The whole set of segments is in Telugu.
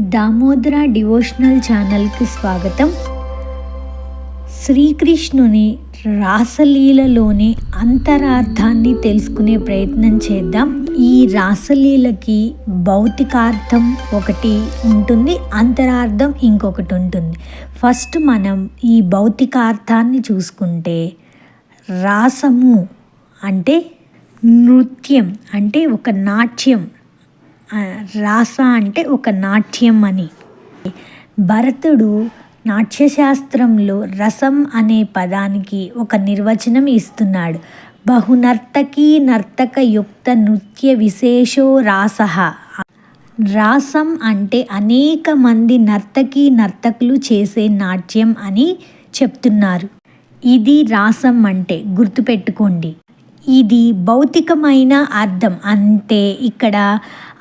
దామోదర డివోషనల్ ఛానల్కి స్వాగతం. శ్రీకృష్ణుని రాసలీలలోని అంతరార్థాన్ని తెలుసుకునే ప్రయత్నం చేద్దాం. ఈ రాసలీలకి భౌతికార్థం ఒకటి ఉంటుంది అంతరార్థం ఇంకొకటి ఉంటుంది. ఫస్ట్ మనం ఈ భౌతికార్థాన్ని చూసుకుంటే రాసము అంటే నృత్యం అంటే ఒక నాట్యం. రాస అంటే ఒక నాట్యం అని. భరతుడు నాట్యశాస్త్రంలో రసం అనే పదానికి ఒక నిర్వచనం ఇస్తున్నాడు. బహునర్తకీ నర్తక యుక్త నృత్య విశేషో రాస. రాసం అంటే అనేక మంది నర్తకీ నర్తకులు చేసే నాట్యం అని చెప్తున్నారు. ఇది రాసం అంటే గుర్తుపెట్టుకోండి. ఇది భౌతికమైన అర్థం. అంటే ఇక్కడ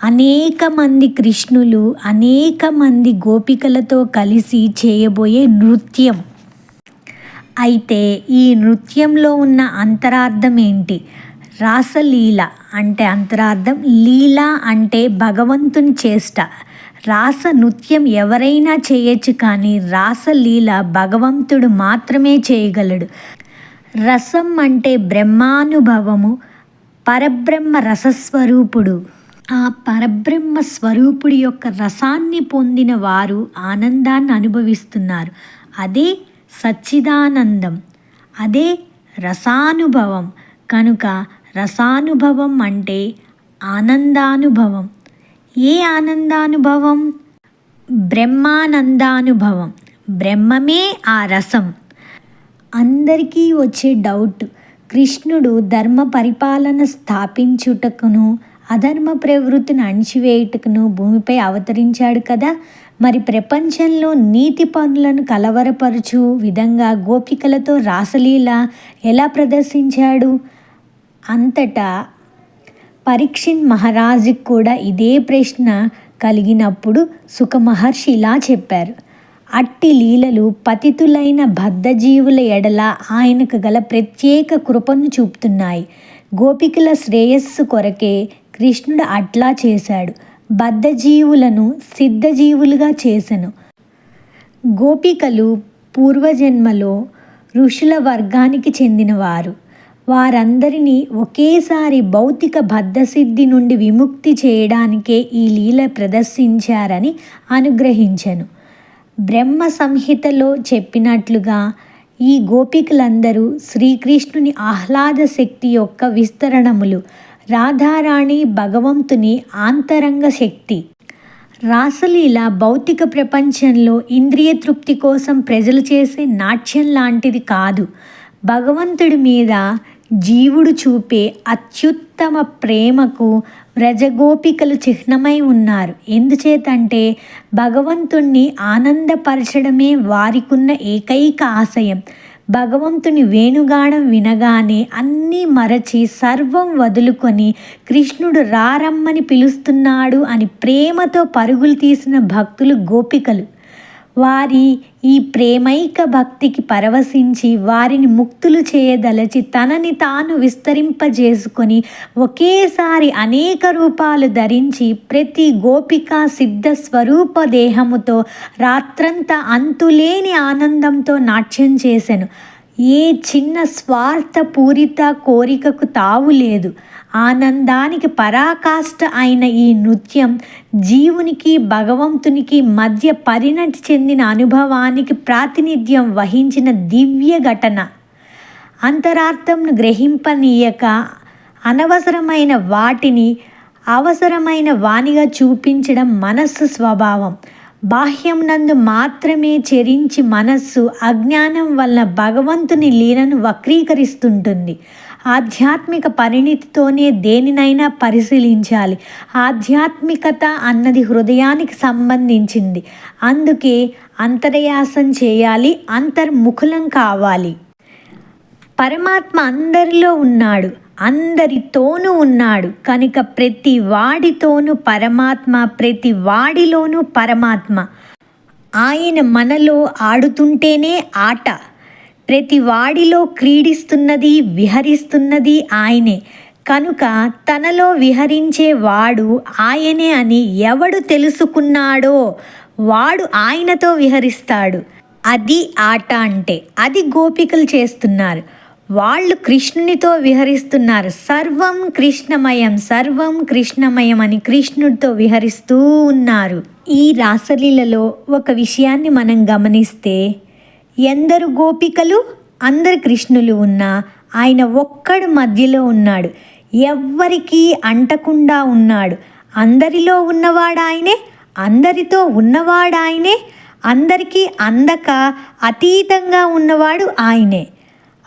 అనేక మంది కృష్ణులు అనేక మంది గోపికలతో కలిసి చేయబోయే నృత్యం. అయితే ఈ నృత్యంలో ఉన్న అంతరార్థం ఏంటి? రాసలీల అంటే అంతరార్థం. లీల అంటే భగవంతుని చేష్ట. రాస నృత్యం ఎవరైనా చేయొచ్చు కానీ రాసలీల భగవంతుడు మాత్రమే చేయగలడు. రసం అంటే బ్రహ్మానుభవము పరబ్రహ్మ రసస్వరూపుడు. ఆ పరబ్రహ్మ స్వరూపుడి యొక్క రసాన్ని పొందిన వారు ఆనందాన్ని అనుభవిస్తున్నారు. అదే సచ్చిదానందం అదే రసానుభవం. కనుక రసానుభవం అంటే ఆనందానుభవం. ఏ ఆనందానుభవం? బ్రహ్మానందానుభవం. బ్రహ్మమే ఆ రసం. అందరికీ వచ్చే డౌట్. కృష్ణుడు ధర్మ పరిపాలన స్థాపించుటకును అధర్మ ప్రవృత్తిని అణిచివేయుటకును భూమిపై అవతరించాడు కదా? మరి ప్రపంచంలో నీతి పనులను కలవరపరుచు విధంగా గోపికలతో రాసలీల ఎలా ప్రదర్శించాడు? అంతటా పరీక్షిన్ మహారాజుకు కూడా ఇదే ప్రశ్న కలిగినప్పుడు సుఖ మహర్షి ఇలా చెప్పారు. అట్టి లీలలు పతితులైన బద్ధజీవుల ఎడల ఆయనకు గల ప్రత్యేక కృపను చూపుతున్నాయి. గోపికల శ్రేయస్సు కొరకే కృష్ణుడు అట్లా చేశాడు. బద్ధజీవులను సిద్ధజీవులుగా చేసెను. గోపికలు పూర్వజన్మలో ఋషుల వర్గానికి చెందినవారు. వారందరినీ ఒకేసారి భౌతిక బద్ధసిద్ధి నుండి విముక్తి చేయడానికే ఈ లీల ప్రదర్శించారని అనుగ్రహించను. బ్రహ్మ సంహితలో చెప్పినట్లుగా ఈ గోపికలందరూ శ్రీకృష్ణుని ఆహ్లాద శక్తి యొక్క విస్తరణములు రాధారాణి భగవంతుని ఆంతరంగ శక్తి. రాసలీల భౌతిక ప్రపంచంలో ఇంద్రియ తృప్తి కోసం ప్రజలు చేసే నాట్యం లాంటిది కాదు. భగవంతుడి మీద జీవుడు చూపే అత్యుత్తమ ప్రేమకు వ్రజగోపికలు చిహ్నమై ఉన్నారు. ఎందుచేతంటే భగవంతుణ్ణి ఆనందపరచడమే వారికున్న ఏకైక ఆశయం. భగవంతుని వేణుగానం వినగానే అన్నీ మరచి సర్వం వదులుకొని కృష్ణుడు రారమ్మని పిలుస్తున్నాడు అని ప్రేమతో పరుగులు తీసిన భక్తులు గోపికలు. వారి ఈ ప్రేమైక భక్తికి పరవశించి వారిని ముక్తులు చేయదలచి తనని తాను విస్తరింపజేసుకొని ఒకేసారి అనేక రూపాలు ధరించి ప్రతి గోపిక సిద్ధ స్వరూప దేహముతో రాత్రంతా అంతులేని ఆనందంతో నాట్యం చేశాను ఏ చిన్న స్వార్థపూరిత కోరికకు తావు లేదు ఆనందానికి పరాకాష్ట అయిన ఈ నృత్యం జీవునికి భగవంతునికి మధ్య పరిణతి చెందిన అనుభవానికి ప్రాతినిధ్యం వహించిన దివ్య ఘటన. అంతరార్థంను గ్రహింపనీయక అనవసరమైన వాటిని అవసరమైన వాణిగా చూపించడం మనస్సు స్వభావం. బాహ్యం నందు మాత్రమే చెరించి మనస్సు అజ్ఞానం వలన భగవంతుని లీలను వక్రీకరిస్తుంటుంది. ఆధ్యాత్మిక పరిణితితోనే దేనినైనా పరిశీలించాలి. ఆధ్యాత్మికత అన్నది హృదయానికి సంబంధించింది. అందుకే అంతర్యాసం చేయాలి అంతర్ముఖులం కావాలి. పరమాత్మ అందరిలో ఉన్నాడు అందరితోనూ ఉన్నాడు. కనుక ప్రతి వాడితోనూ పరమాత్మ ప్రతి వాడిలోనూ పరమాత్మ. ఆయన మనలో ఆడుతుంటేనే ఆట. ప్రతి వాడిలో క్రీడిస్తున్నది విహరిస్తున్నది ఆయనే. కనుక తనలో విహరించే వాడు ఆయనే అని ఎవడు తెలుసుకున్నాడో వాడు ఆయనతో విహరిస్తాడు. అది ఆట అంటే అది గోపికలు చేస్తున్నారు. వాళ్ళు కృష్ణునితో విహరిస్తున్నారు. సర్వం కృష్ణమయం సర్వం కృష్ణమయం అని కృష్ణుడితో విహరిస్తూ ఉన్నారు. ఈ రాసలీలలో ఒక విషయాన్ని మనం గమనిస్తే ఎందరు గోపికలు అందరు కృష్ణులు ఉన్నా ఆయన ఒక్కడు మధ్యలో ఉన్నాడు. ఎవ్వరికీ అంటకుండా ఉన్నాడు. అందరిలో ఉన్నవాడు ఆయనే అందరితో ఉన్నవాడాయనే అందరికీ అందక అతీతంగా ఉన్నవాడు ఆయనే.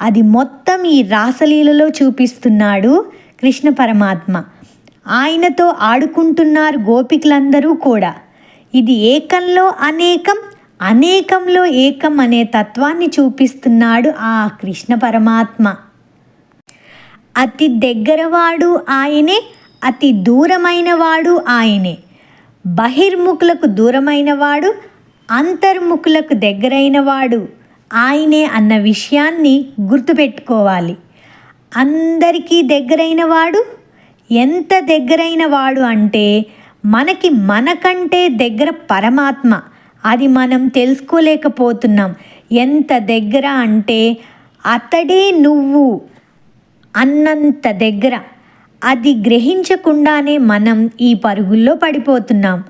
అది మొత్తం ఈ రాసలీలలో చూపిస్తున్నాడు కృష్ణ పరమాత్మ. ఆయనతో ఆడుకుంటున్నారు గోపికలందరూ కూడా. ఇది ఏకంలో అనేకం అనేకంలో ఏకం అనే తత్వాన్ని చూపిస్తున్నాడు ఆ కృష్ణ పరమాత్మ. అతి దగ్గరవాడు ఆయనే అతి దూరమైన వాడు ఆయనే. బహిర్ముఖులకు దూరమైన వాడు అంతర్ముఖులకు దగ్గరైన వాడు ఆయనే అన్న విషయాన్ని గుర్తుపెట్టుకోవాలి. అందరికీ దగ్గరైన వాడు ఎంత దగ్గరైన వాడు అంటే మనకి మనకంటే దగ్గర పరమాత్మ. అది మనం తెలుసుకోలేకపోతున్నాం. ఎంత దగ్గర అంటే అతడే నువ్వు అన్నంత దగ్గర. అది గ్రహించకుండానే మనం ఈ పరుగుల్లో పడిపోతున్నాం.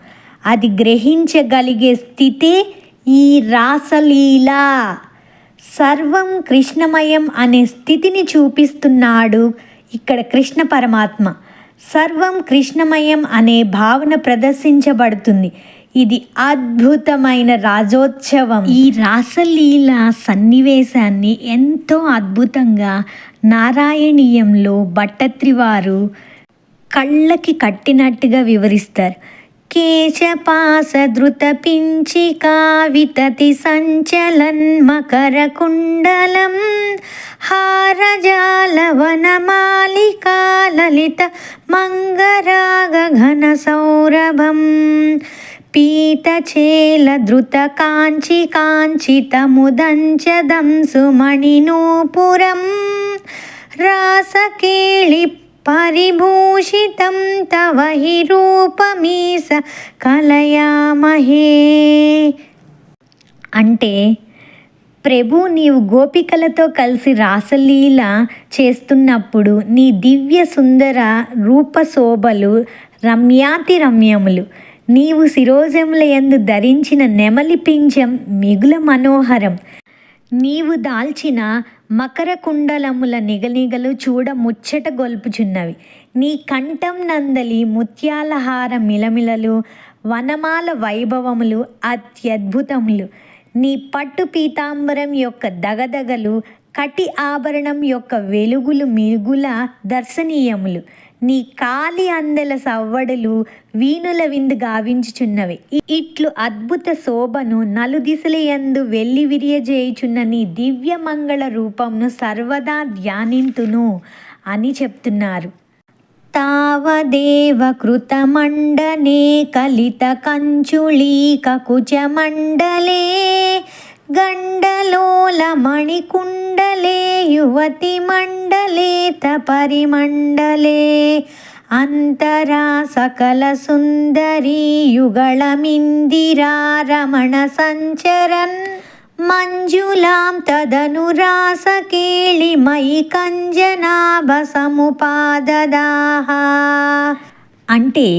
అది గ్రహించగలిగే స్థితే ఈ రాసలీల. సర్వం కృష్ణమయం అనే స్థితిని చూపిస్తున్నాడు ఇక్కడ కృష్ణ పరమాత్మ. సర్వం కృష్ణమయం అనే భావన ప్రదర్శించబడుతుంది. ఇది అద్భుతమైన రాజోత్సవం. ఈ రాసలీల సన్నివేశాన్ని ఎంతో అద్భుతంగా నారాయణీయంలో భట్టత్రివారు కళ్ళకి కట్టినట్టుగా వివరిస్తారు. కేశపాసధృతపించికావితతి సంచలన్ మకర కుండలం హారజాలవనమాలికా లలిత మంగరాగఘన సౌరభం. పీతచేలధృత కాంచి త ముదంచదం సుమణినోపురం. రాసకేళి పరిభూషితం తవ హి రూపమీస కలయామహే. అంటే ప్రభు నీవు గోపికలతో కలిసి రాసలీల చేస్తున్నప్పుడు నీ దివ్య సుందర రూపశోభలు రమ్యాతి రమ్యములు నీవు శిరోజముల ఎందు ధరించిన నెమలి పింఛం మిగుల మనోహరం. నీవు దాల్చిన మకర కుండలముల నిగనిగలు చూడ ముచ్చట గొల్పుచున్నవి. నీ కంఠం నందలి ముత్యాలహార మిలమిలలు వనమాల వైభవములు అత్యద్భుతములు. నీ పట్టు పీతాంబరం యొక్క దగదగలు కటి ఆభరణం యొక్క వెలుగులు మిగుల దర్శనీయములు. నీ కాలి అందెల సవ్వడులు వీణుల విందు గావించుచున్నవి. ఇట్లు అద్భుత శోభను నలుదిశలయందు వెళ్ళి విరియజేయుచున్న నీ దివ్య మంగళ రూపంను సర్వదా ధ్యానింతును అని చెప్తున్నారు. తావదేవ కృతమండనే కలిత కంచుళీక కుచమండలే गण्डलोलमणिकुण्डले युवतिमण्डले तपरिमण्डले अन्तरा सकलसुन्दरी युगळमिन्दिरा रमणसञ्चरन् मञ्जुलां तदनुरासकेळिमयि कञ्जनाभसमुपाददाः అంటే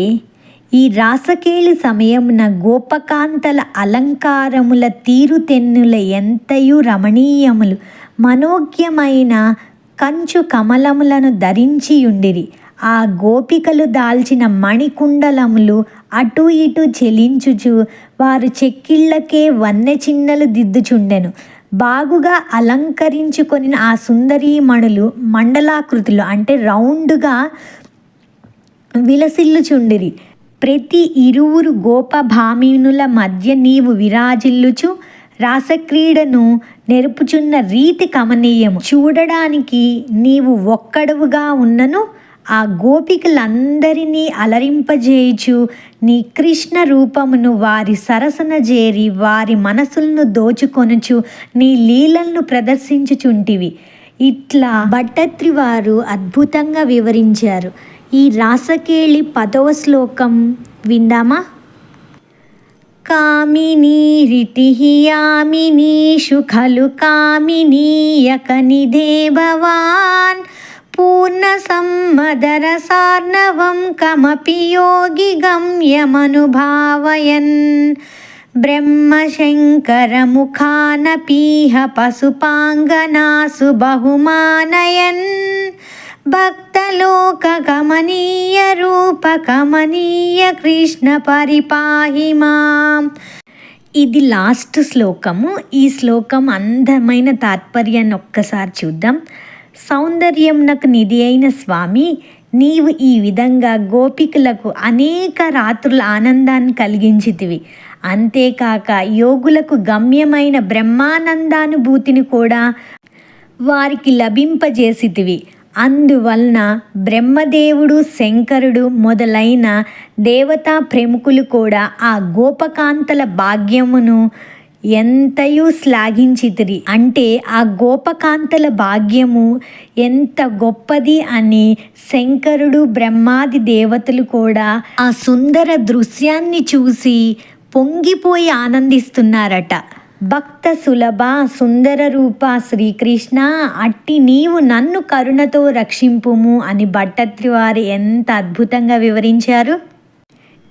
ఈ రాసకేళి సమయమున గోపకాంతల అలంకారముల తీరుతెన్నుల ఎంతయు రమణీయములు. మనోజ్ఞమైన కంచు కమలములను ధరించియుండిరి. ఆ గోపికలు దాల్చిన మణికుండలములు అటు ఇటు చెలించుచు వారు చెక్కిళ్ళకే వన్నె చిన్నలు దిద్దుచుండెను. బాగుగా అలంకరించుకొని ఆ సుందరీమణులు మండలాకృతులు అంటే రౌండ్గా విలసిల్లుచుండిరి. ప్రతి ఇరువురు గోపభామినుల మధ్య నీవు విరాజిల్లుచు రాసక్రీడను నెరుపుచున్న రీతి కమనీయము. చూడడానికి నీవు ఒక్కడువుగా ఉన్నను ఆ గోపికలందరినీ అలరింపజేయుచు నీ కృష్ణ రూపమును వారి సరసన చేరి వారి మనసులను దోచుకొనుచు నీ లీలలను ప్రదర్శించుచుంటివి. ఇట్లా భట్టత్రి వారు అద్భుతంగా వివరించారు. ఈ రాసకేళి పదవ శ్లోకం విందామా? కామినీ యామినీషు ఖలు కామినీయకనిధే భవాన్ పూర్ణసమ్మదరసార్ణవం కమపి యోగి గమ్యమనుభావయన్ బ్రహ్మశంకరముఖానపీహ పశుపాంగనాసు బహుమానయన్ భక్తలోకగమనీయ రూపకమనీయ కృష్ణ పరిపాహి మాం ఇది లాస్ట్ శ్లోకము. ఈ శ్లోకం అందమైన తాత్పర్యాన్ని ఒక్కసారి చూద్దాం. సౌందర్యం నాకు నిధి అయిన స్వామి నీవు ఈ విధంగా గోపికలకు అనేక రాత్రుల ఆనందాన్ని కలిగించితివి. అంతేకాక యోగులకు గమ్యమైన బ్రహ్మానందానుభూతిని కూడా వారికి లభింపజేసితివి. అందువలన బ్రహ్మదేవుడు శంకరుడు మొదలైన దేవతా ప్రముఖులు కూడా ఆ గోపకాంతల భాగ్యమును ఎంతయు శ్లాఘించితిరి. అంటే ఆ గోపకాంతల భాగ్యము ఎంత గొప్పది అని శంకరుడు బ్రహ్మాది దేవతలు కూడా ఆ సుందర దృశ్యాన్ని చూసి పొంగిపోయి ఆనందిస్తున్నారట. భక్త సులభ సుందర రూప శ్రీకృష్ణ అట్టి నీవు నన్ను కరుణతో రక్షింపుము అని భట్టత్రి వారు ఎంత అద్భుతంగా వివరించారు.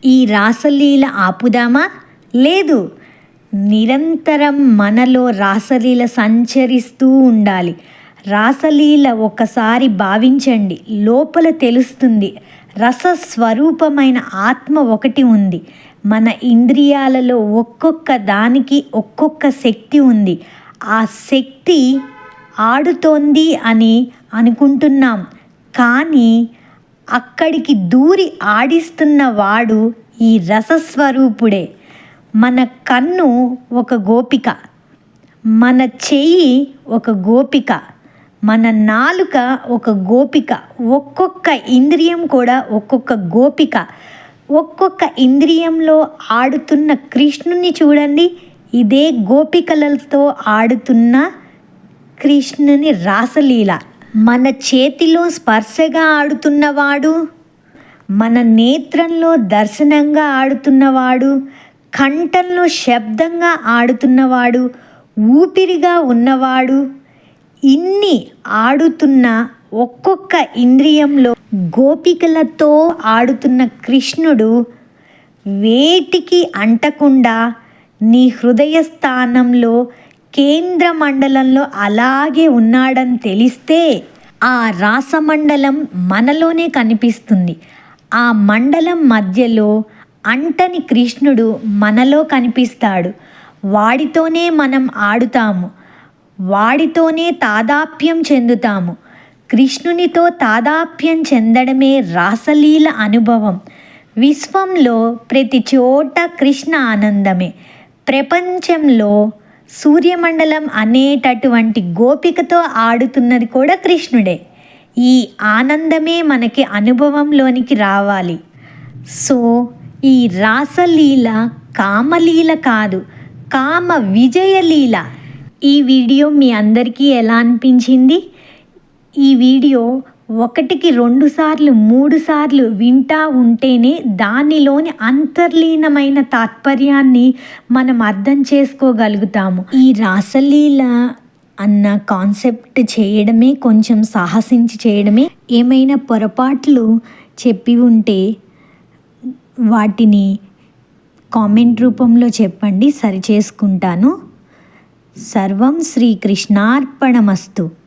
ఈ రాసలీల ఆపుదామా? లేదు. నిరంతరం మనలో రాసలీల సంచరిస్తూ ఉండాలి. రాసలీల ఒకసారి భావించండి. లోపల తెలుస్తుంది. రసస్వరూపమైన ఆత్మ ఒకటి ఉంది. మన ఇంద్రియాలలో ఒక్కొక్క దానికి ఒక్కొక్క శక్తి ఉంది. ఆ శక్తి ఆడుతోంది అని అనుకుంటున్నాం. కానీ అక్కడికి దూరి ఆడిస్తున్న వాడు ఈ రసస్వరూపుడే. మన కన్ను ఒక గోపిక. మన చెయ్యి ఒక గోపిక. మన నాలుక ఒక గోపిక. ఒక్కొక్క ఇంద్రియం కూడా ఒక్కొక్క గోపిక. ఒక్కొక్క ఇంద్రియంలో ఆడుతున్న కృష్ణుని చూడండి. ఇదే గోపికలతో ఆడుతున్న కృష్ణుని రాసలీల. మన చేతిలో స్పర్శగా ఆడుతున్నవాడు మన నేత్రంలో దర్శనంగా ఆడుతున్నవాడు కంఠంలో శబ్దంగా ఆడుతున్నవాడు ఊపిరిగా ఉన్నవాడు ఇన్ని ఆడుతున్న ఒక్కొక్క ఇంద్రియంలో గోపికలతో ఆడుతున్న కృష్ణుడు వేటికి అంటకుండా నీ హృదయ స్థానంలో కేంద్ర మండలంలో అలాగే ఉన్నాడని తెలిస్తే ఆ రాసమండలం మనలోనే కనిపిస్తుంది. ఆ మండలం మధ్యలో అంటని కృష్ణుడు మనలో కనిపిస్తాడు. వాడితోనే మనం ఆడుతాము. వాడితోనే తాదాప్యం చెందుతాము. కృష్ణునితో తాదాప్యం చెందడమే రాసలీల అనుభవం. విశ్వంలో ప్రతి చోట కృష్ణ ఆనందమే. ప్రపంచంలో సూర్యమండలం అనేటటువంటి గోపికతో ఆడుతున్నది కూడా కృష్ణుడే. ఈ ఆనందమే మనకి అనుభవంలోనికి రావాలి. సో ఈ రాసలీల కామలీల కాదు కామ విజయలీల. ఈ వీడియో మీ అందరికీ ఎలా అనిపించింది? ఈ వీడియో ఒకటికి రెండు సార్లు మూడు సార్లు వింటా ఉంటేనే దానిలోని అంతర్లీనమైన తాత్పర్యాన్ని మనం అర్థం చేసుకోగలుగుతాము. ఈ రాసలీల అన్న కాన్సెప్ట్ చేయడమే కొంచెం సాహసించి చేయడమే. ఏమైనా పొరపాట్లు చెప్పి ఉంటే వాటిని కామెంట్ రూపంలో చెప్పండి సరి చేసుకుంటాను. సర్వం శ్రీకృష్ణార్పణమస్తు.